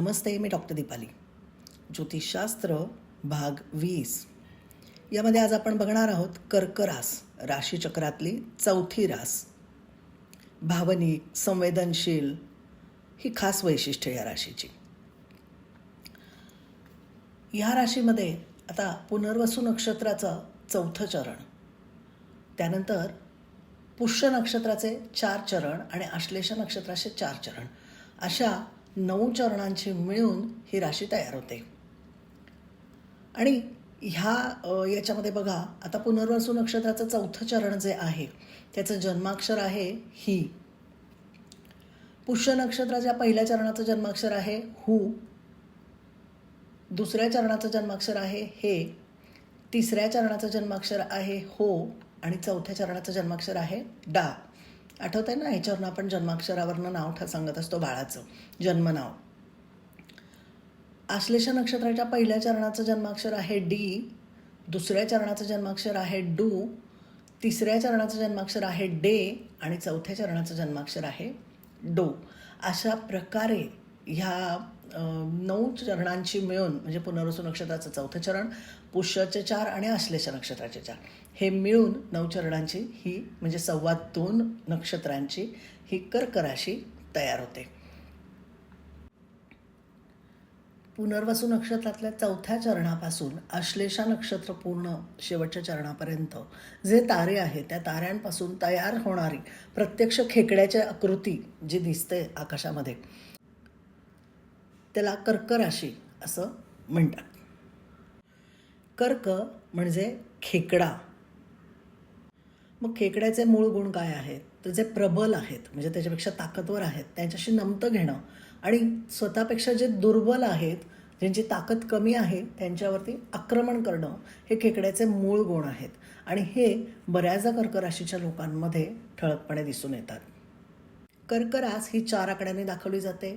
नमस्ते मी doctor Deepali. ज्योतिषशास्त्र भाग वीस. यामध्ये आज आपण बघणार आहोत कर्करास राशीचक्रातली चौथी रास. भावनिक संवेदनशील ही खास वैशिष्ट्य या राशीची. या राशीमध्ये आता पुनर्वसू नक्षत्राचं चौथं चरण. त्यानंतर पुष्य नक्षत्राचे चार चरण आणि आश्लेष नक्षत्राचे चार चरण. अशा नऊ चरणांची मिळून ही राशी तयार होते. आणि ह्या याच्यामध्ये बघा आता पुनर्वसू नक्षत्राचं चौथं चरण जे आहे त्याचं जन्माक्षर आहे ही. पुष्य नक्षत्राच्या पहिल्या चरणाचं जन्माक्षर आहे हु. दुसऱ्या चरणाचं जन्माक्षर आहे हे. तिसऱ्या चरणाचं जन्माक्षर आहे हो. आणि चौथ्या चरणाचं जन्माक्षर आहे डा. आठवत आहे ना ह्याच्यावरनं आपण जन्माक्षरावरनं नाव ठ सांगत असतो बाळाचं. जन्मनाव. आश्लेष नक्षत्राच्या पहिल्या चरणाचं जन्माक्षर आहे डी दुसऱ्या चरणाचं जन्माक्षर आहे डू तिसऱ्या चरणाचं जन्माक्षर आहे डे आणि चौथ्या चरणाचं जन्माक्षर आहे डो. अशा प्रकारे ह्या नऊ चरणांची मिळून म्हणजे पुनर्वसू नक्षत्राचं चौथं चरण पुष्याचे चार आणि आश्लेष नक्षत्राचे चार. हे मिळून नऊ चरणांची ही म्हणजे सव्वा दोन नक्षत्रांची ही कर्क राशी तयार होते. पुनर्वसू नक्षत्रातल्या चौथ्या चरणापासून आश्लेषा नक्षत्र पूर्ण शेवटच्या चरणापर्यंत जे तारे आहेत त्या ताऱ्यांपासून तयार होणारी प्रत्यक्ष खेकड्याची आकृती जी दिसते आकाशामध्ये त्याला कर्क राशी असं म्हणतात. कर्क म्हणजे खेकडा. मग खेकड्याचे मूळ गुण काय आहेत? तर जे प्रबल आहेत म्हणजे त्याच्यापेक्षा ताकदवर आहेत त्यांच्याशी नमतं घेणं आणि स्वतःपेक्षा जे दुर्बल आहेत ज्यांची ताकद कमी आहे त्यांच्यावरती आक्रमण करणं हे खेकड्याचे मूळ गुण आहेत. आणि हे बऱ्याचदा कर्क राशीच्या लोकांमध्ये ठळकपणे दिसून येतात. कर्करास ही चार आकड्यांनी दाखवली जाते.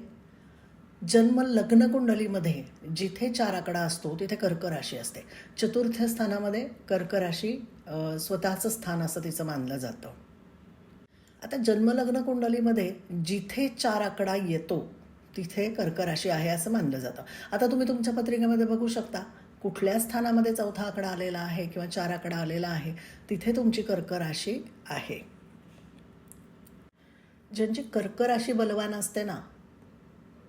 जन्म लग्न कुंडलीमध्ये जिथे चार आकडा असतो तिथे कर्क राशी असते. चतुर्थ स्थानामध्ये कर्क राशी स्वतःचं स्थान असं तिचं मानलं जातं. आता जन्मलग्न कुंडलीमध्ये जिथे चार आकडा येतो तिथे कर्क राशी आहे असं मानलं जातं. आता तुम्ही तुमच्या पत्रिकेमध्ये बघू शकता कुठल्या स्थानामध्ये चौथा आकडा आलेला आहे किंवा चार आकडा आलेला आहे तिथे तुमची कर्क राशी आहे. ज्यांची कर्क राशी बलवान असते ना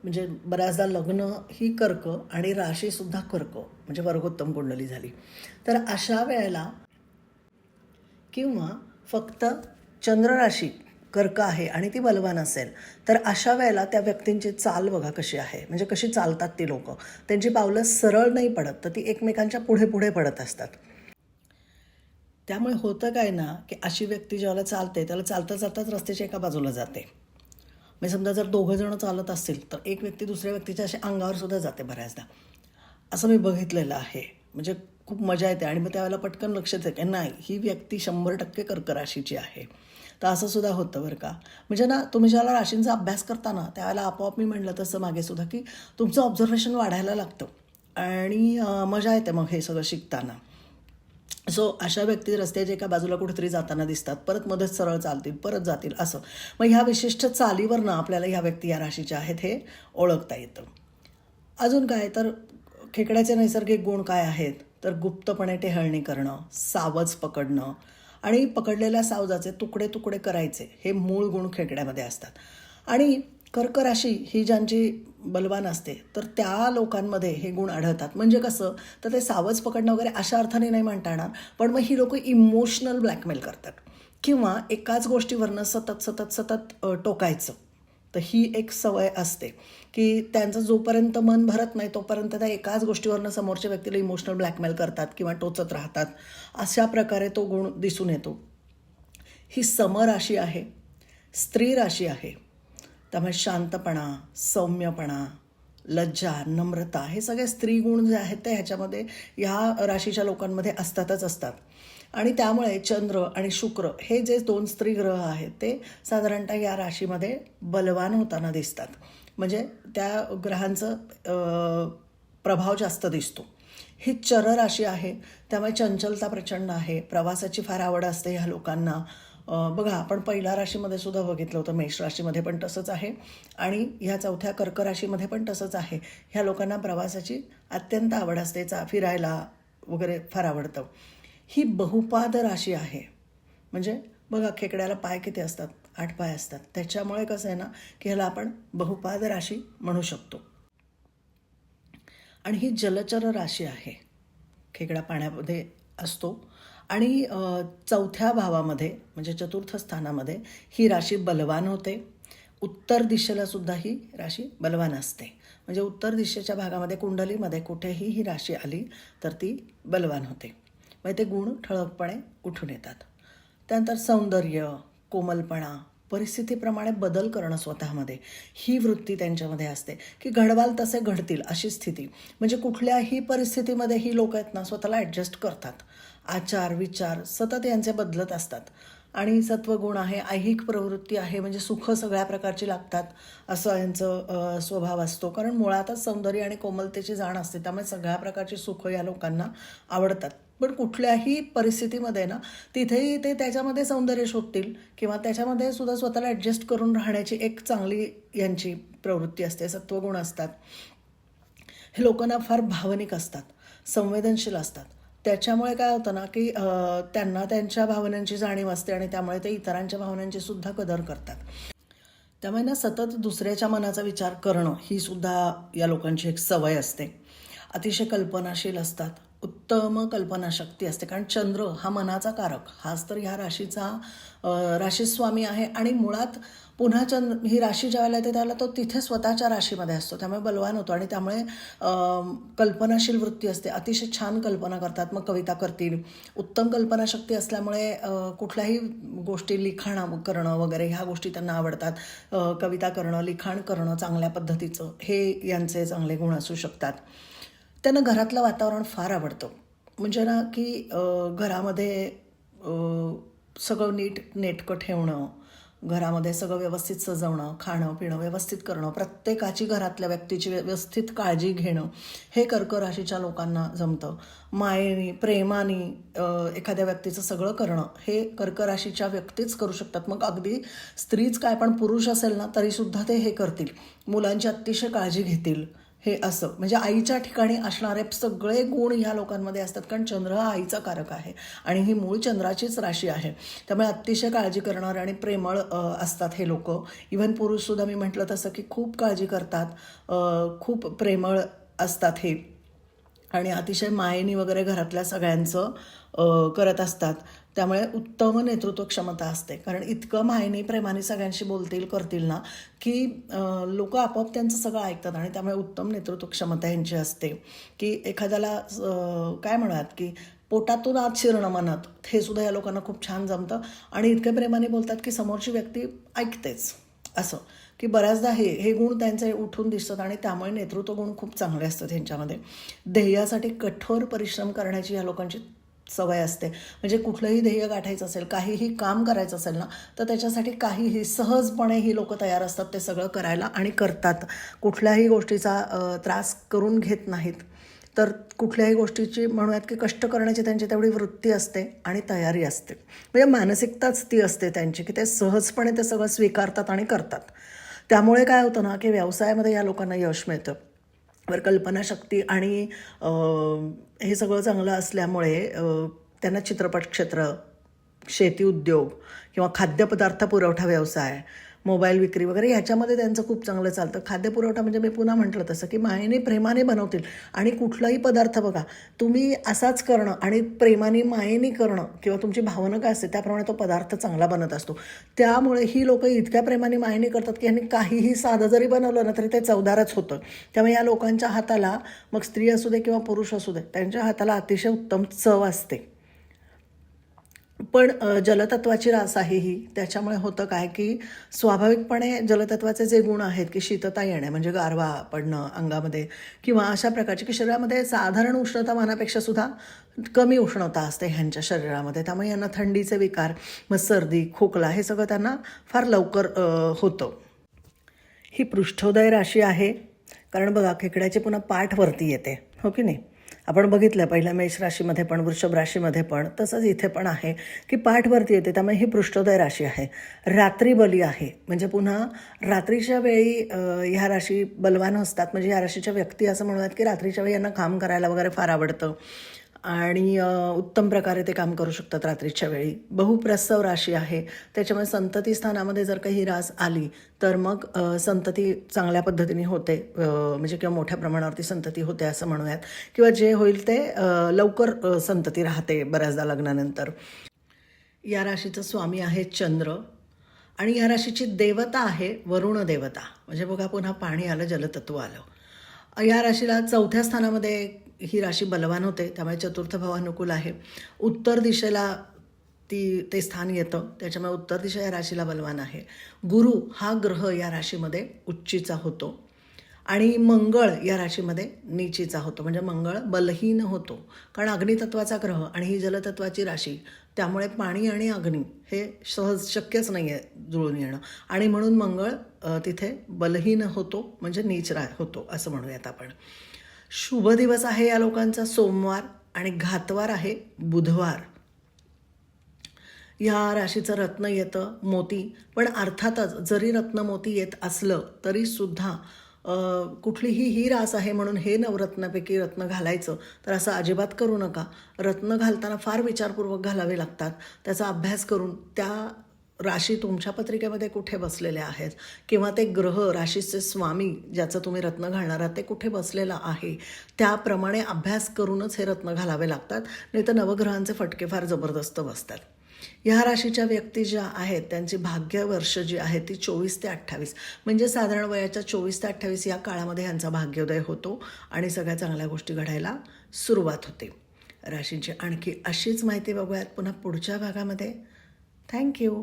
म्हणजे बऱ्याचदा लग्न ही कर्क आणि राशीसुद्धा कर्क म्हणजे वर्गोत्तम कुंडली झाली. तर अशा वेळेला किंवा फक्त चंद्रराशी कर्क आहे आणि ती बलवान असेल तर अशा वेळेला त्या व्यक्तींची चाल बघा कशी आहे. म्हणजे कशी चालतात ती लोक. त्यांची पावलं सरळ नाही पडत तर ती एकमेकांच्या पुढे पुढे पडत असतात. त्यामुळे होतं काय ना की अशी व्यक्ती ज्याला चालते त्याला चालता चालताच रस्त्याच्या एका बाजूला जाते. म्हणजे समजा जर दोघं जण चालत असतील तर एक व्यक्ती दुसऱ्या व्यक्तीच्या अशा अंगावर सुद्धा जाते बऱ्याचदा. असं मी बघितलेलं आहे. म्हणजे खूप मजा येते आणि मग त्यावेळेला पटकन लक्षात येते की नाही ही व्यक्ती शंभर टक्के कर्क राशीची आहे. तर असं सुद्धा होतं बरं का. म्हणजे ना तुम्ही ज्याला राशींचा अभ्यास करताना त्यावेळेला आपोआप मी म्हणलं तसं मागे सुद्धा की तुमचं ऑब्झर्वेशन वाढायला लागतं. आणि मजा येते मग हे सगळं शिकताना. सो अशा व्यक्ती रस्त्याच्या एका बाजूला कुठेतरी जाताना दिसतात. परत मध्येच सरळ चालतील परत जातील असं. मग ह्या विशिष्ट चालीवरनं आपल्याला ह्या व्यक्ती या राशीच्या आहेत हे ओळखता येतं. अजून काय? तर खेकड्याचे नैसर्गिक गुण काय आहेत? तर गुप्तपणे टेहळणी करणं सावज पकडणं आणि पकडलेल्या सावजाचे तुकडे तुकडे करायचे हे मूळ गुण खेकड्यामध्ये असतात. आणि कर्क राशी ही ज्यांची बलवान असते तर त्या लोकांमध्ये हे गुण आढळतात. म्हणजे कसं? तर ते सावज पकडणं वगैरे अशा अर्थाने नाही म्हणता येणार पण मग ही लोक इमोशनल ब्लॅकमेल करतात. किंवा एकाच गोष्टीवरनं सतत सतत सतत टोकायचं. तर ही एक सवय असते की त्यांचं जोपर्यंत मन भरत नाही तोपर्यंत त्या एकाच गोष्टीवरनं समोरच्या व्यक्तीला इमोशनल ब्लॅकमेल करतात किंवा टोचत राहतात. अशा प्रकारे तो गुण दिसून येतो. ही समराशी आहे स्त्री राशी आहे. त्यामुळे शांतपणा सौम्यपणा लज्जा नम्रता हे सगळे स्त्री गुण जे आहेत ते ह्याच्यामध्ये ह्या राशीच्या लोकांमध्ये असतातच असतात. आणि त्यामुळे चंद्र आणि शुक्र हे जे दोन स्त्री ग्रह आहेत ते साधारणतः या राशीमध्ये बलवान होताना दिसतात. म्हणजे त्या ग्रहांचं प्रभाव जास्त दिसतो. ही चर राशी आहे त्यामुळे चंचलता प्रचंड आहे प्रवासाची फार आवड असते ह्या लोकांना. बघा आपण पहिल्या राशीमध्ये सुद्धा बघितलं होतं मेष राशीमध्ये पण तसंच आहे. आणि ह्या चौथ्या कर्क राशीमध्ये पण तसंच आहे. ह्या लोकांना प्रवासाची अत्यंत आवड असते चा फिरायला वगैरे फार आवडतं. ही बहुपाद राशी आहे. म्हणजे बघा खेकड्याला पाय किती असतात? आठ पाय असतात. त्याच्यामुळे कसं आहे ना की ह्याला आपण बहुपाद राशी म्हणू शकतो. आणि ही जलचर राशी आहे. खेकडा पाण्यामध्ये असतो. आणि चौथ्या भावामध्ये म्हणजे चतुर्थ स्थानामध्ये ही राशी बलवान होते. उत्तर दिशेला सुद्धा ही राशी बलवान असते. म्हणजे उत्तर दिशेच्या भागामध्ये कुंडलीमध्ये कुठेही ही राशी आली तर ती बलवान होते. म्हणजे ते गुण ठळकपणे उठून येतात. त्यानंतर सौंदर्य कोमलपणा परिस्थितीप्रमाणे बदल करणं स्वतःमध्ये. ही वृत्ती त्यांच्यामध्ये असते. की घडवाल तसे घडतील अशी स्थिती. म्हणजे कुठल्याही परिस्थितीमध्ये ही लोक आहेत ना स्वतःला ॲडजस्ट करतात. आचार विचार सतत यांचे बदलत असतात. आणि सत्वगुण आहे ऐहिक प्रवृत्ती आहे म्हणजे सुख सगळ्या प्रकारची लागतात असं यांचं स्वभाव असतो. कारण मुळातच सौंदर्य आणि कोमलतेची जाण असते. त्यामुळे सगळ्या प्रकारची सुख या लोकांना आवडतात. पण कुठल्याही परिस्थितीमध्ये ना तिथेही ते त्याच्यामध्ये सौंदर्य शोधतील किंवा त्याच्यामध्ये सुद्धा स्वतःला ॲडजस्ट करून राहण्याची एक चांगली यांची प्रवृत्ती असते सत्वगुण असतात. हे लोकांना फार भावनिक असतात संवेदनशील असतात. त्याच्यामुळे काय होतं ना की त्यांना त्यांच्या भावनांची जाणीव असते आणि त्यामुळे ते इतरांच्या भावनांची सुद्धा कदर करतात. त्यामुळे ना सतत दुसऱ्याच्या मनाचा विचार करणं ही सुद्धा या लोकांची एक सवय असते. अतिशय कल्पनाशील असतात. उत्तम कल्पनाशक्ती असते. कारण चंद्र हा मनाचा कारक. हाच तर ह्या राशीचा राशीस्वामी आहे. आणि मुळात पुन्हा चंद्र ही राशी ज्यावेळेला येते त्यावेळेला तो तिथे स्वतःच्या राशीमध्ये असतो. त्यामुळे बलवान होतो. आणि त्यामुळे कल्पनाशील वृत्ती असते. अतिशय छान कल्पना करतात. मग कविता करतील. उत्तम कल्पनाशक्ती असल्यामुळे कुठल्याही गोष्टी लिखाण करणं वगैरे ह्या गोष्टी त्यांना आवडतात. कविता करणं लिखाण करणं चांगल्या पद्धतीचं हे यांचे चांगले गुण असू शकतात. त्यांना घरातलं वातावरण फार आवडतं. म्हणजे ना की घरामध्ये सगळं नीट नेटकं ठेवणं घरामध्ये सगळं व्यवस्थित सजवणं खाणं पिणं व्यवस्थित करणं प्रत्येकाची घरातल्या व्यक्तीची व्यवस्थित काळजी घेणं हे कर्क राशीच्या लोकांना जमतं. मायेनी प्रेमाने एखाद्या व्यक्तीचं सगळं करणं हे कर्क राशीच्या व्यक्तीच करू शकतात. मग अगदी स्त्रीच काय पण पुरुष असेल ना तरीसुद्धा ते हे करतील. मुलांची अतिशय काळजी घेतील. हे असं. म्हणजे आईच्या ठिकाणी असणारे सगळे गुण ह्या लोकांमध्ये असतात कारण चंद्र हा आईचा कारक आहे आणि ही मूळ चंद्राचीच राशी आहे. त्यामुळे अतिशय काळजी करणारे आणि प्रेमळ असतात हे लोक. इव्हन पुरुषसुद्धा मी म्हटलं तसं की खूप काळजी करतात खूप प्रेमळ असतात हे. आणि अतिशय मायेनी वगैरे घरातल्या सगळ्यांचं करत असतात. त्यामुळे उत्तम नेतृत्व क्षमता असते. कारण इतकं मायेने प्रेमाने सगळ्यांशी बोलतील करतील ना की लोक आपोआप त्यांचं सगळं ऐकतात आणि त्यामुळे उत्तम नेतृत्व क्षमता यांची असते. की एखाद्याला काय म्हणूयात की पोटातून आत शिरणं मनात हे सुद्धा या लोकांना खूप छान जमतं. आणि इतके प्रेमाने बोलतात की समोरची व्यक्ती ऐकतेच. असं. की बऱ्याचदा हे हे गुण त्यांचे उठून दिसतात आणि त्यामुळे नेतृत्व गुण खूप चांगले असतात ह्यांच्यामध्ये ध्येयासाठी कठोर परिश्रम करण्याची या लोकांची सवय असते. म्हणजे कुठलंही ध्येय गाठायचं असेल काहीही काम करायचं असेल ना तर त्याच्यासाठी काहीही सहजपणे ही लोक तयार असतात ते सगळं करायला आणि करतात. कुठल्याही गोष्टीचा त्रास करून घेत नाहीत. तर कुठल्याही गोष्टीची म्हणूयात की कष्ट करण्याची त्यांची तेवढी वृत्ती असते आणि तयारी असते. म्हणजे मानसिकताच ती असते त्यांची की ते सहजपणे ते सगळं स्वीकारतात आणि करतात. त्यामुळे काय होतं ना की व्यवसायामध्ये या लोकांना यश मिळतं. वर कल्पनाशक्ती आणि हे सगळं चांगलं असल्यामुळे त्यांना चित्रपट क्षेत्र शेती उद्योग किंवा खाद्यपदार्थ पुरवठा व्यवसाय मोबाईल विक्री वगैरे ह्याच्यामध्ये त्यांचं खूप चांगलं चालतं. खाद्यपुरवठा म्हणजे मी पुन्हा म्हटलं तसं की मायेने प्रेमाने बनवतील. आणि कुठलाही पदार्थ बघा तुम्ही असाच करणं आणि प्रेमाने मायेने करणं किंवा तुमची भावना काय असते त्याप्रमाणे तो पदार्थ चांगला बनत असतो. त्यामुळे ही लोक इतक्या प्रेमाने मायेने करतात की यांनी काहीही साधं जरी बनवलं ना तरी ते चवदारच होतं. त्यामुळे या लोकांच्या हाताला मग स्त्री असू दे किंवा पुरुष असू दे त्यांच्या हाताला अतिशय उत्तम चव असते. पण जलतत्वाची रास आहे ही. त्याच्यामुळे होतं काय की स्वाभाविकपणे जलतत्वाचे जे गुण आहेत की शीतता येणे म्हणजे गारवा पडणं अंगामध्ये किंवा अशा प्रकारची की शरीरामध्ये साधारण उष्णतामानापेक्षा सुद्धा कमी उष्णता असते ह्यांच्या शरीरामध्ये. त्यामुळे यांना थंडीचे विकार मग सर्दी खोकला हे सगळं त्यांना फार लवकर होतं. ही पृष्ठोदय राशी आहे. कारण बघा खेकड्याची पुन्हा पाठ वरती येते. हो की नाही? आपण बघितलं पहिल्या मेष राशीमध्ये पण वृषभ राशीमध्ये पण तसंच इथे पण आहे की पाठवरती येते त्यामुळे ही पृष्ठोदय राशी आहे. रात्री बली आहे म्हणजे पुन्हा रात्रीच्या वेळी ह्या राशी बलवान असतात म्हणजे ह्या राशीच्या व्यक्ती असं म्हणूयात की रात्रीच्या वेळी यांना काम करायला वगैरे फार आवडतं. आणि उत्तम प्रकारे ते काम करू शकतात रात्रीच्या वेळी. बहुप्रसव राशी आहे. त्याच्यामुळे संतती स्थानामध्ये जर काही रास आली तर मग संतती चांगल्या पद्धतीने होते. म्हणजे किंवा मोठ्या प्रमाणावरती संतती होते असं म्हणूयात. किंवा जे होईल ते लवकर संतती राहते बऱ्याचदा लग्नानंतर. या राशीचं स्वामी आहे चंद्र. आणि या राशीची देवता आहे वरुण देवता. म्हणजे बघा पुन्हा पाणी आलं जलतत्व आलं. या राशीला चौथ्या स्थानामध्ये ही राशी बलवान होते त्यामुळे चतुर्थ भाव अनुकूल आहे. उत्तर दिशेला ती ते स्थान येतं त्याच्यामुळे उत्तर दिशा या राशीला बलवान आहे. गुरु हा ग्रह या राशीमध्ये उच्चीचा होतो आणि मंगळ या राशीमध्ये नीचीचा होतो. म्हणजे मंगळ बलहीन होतो. कारण अग्नितत्वाचा ग्रह आणि ही जलतत्वाची राशी त्यामुळे पाणी आणि अग्नी हे सहज शक्यच नाही आहे जुळून येणं. आणि म्हणून मंगळ तिथे बलहीन होतो म्हणजे नीच रा होतो असं म्हणूयात आपण. शुभ दिवस आहे या लोकांचा सोमवार आणि घातवार आहे बुधवार. या राशीचं रत्न येतं मोती. पण अर्थातच जरी रत्न मोती येत असलं तरी सुद्धा कुठलीही ही रास आहे म्हणून हे नवरत्नापैकी रत्न घालायचं तर असं अजिबात करू नका. रत्न घालताना फार विचारपूर्वक घालावे लागतात. त्याचा अभ्यास करून त्या राशी तुमच्या पत्रिकेमध्ये कुठे बसलेले आहेत? किंवा ते ग्रह राशीचे स्वामी ज्याचं तुम्ही रत्न घालणार आहात ते कुठे बसलेलं आहे? त्याप्रमाणे अभ्यास करूनच हे रत्न घालावे लागतात नाही तर नवग्रहांचे फटके फार जबरदस्त बसतात. ह्या राशीच्या व्यक्ती ज्या आहेत त्यांची भाग्यवर्ष जी आहे ती चोवीस ते अठ्ठावीस. म्हणजे साधारण वयाच्या चोवीस ते अठ्ठावीस या काळामध्ये ह्यांचा भाग्योदय होतो आणि सगळ्या चांगल्या गोष्टी घडायला सुरुवात होते. राशींची आणखी अशीच माहिती बघूयात पुन्हा पुढच्या भागामध्ये. थँक्यू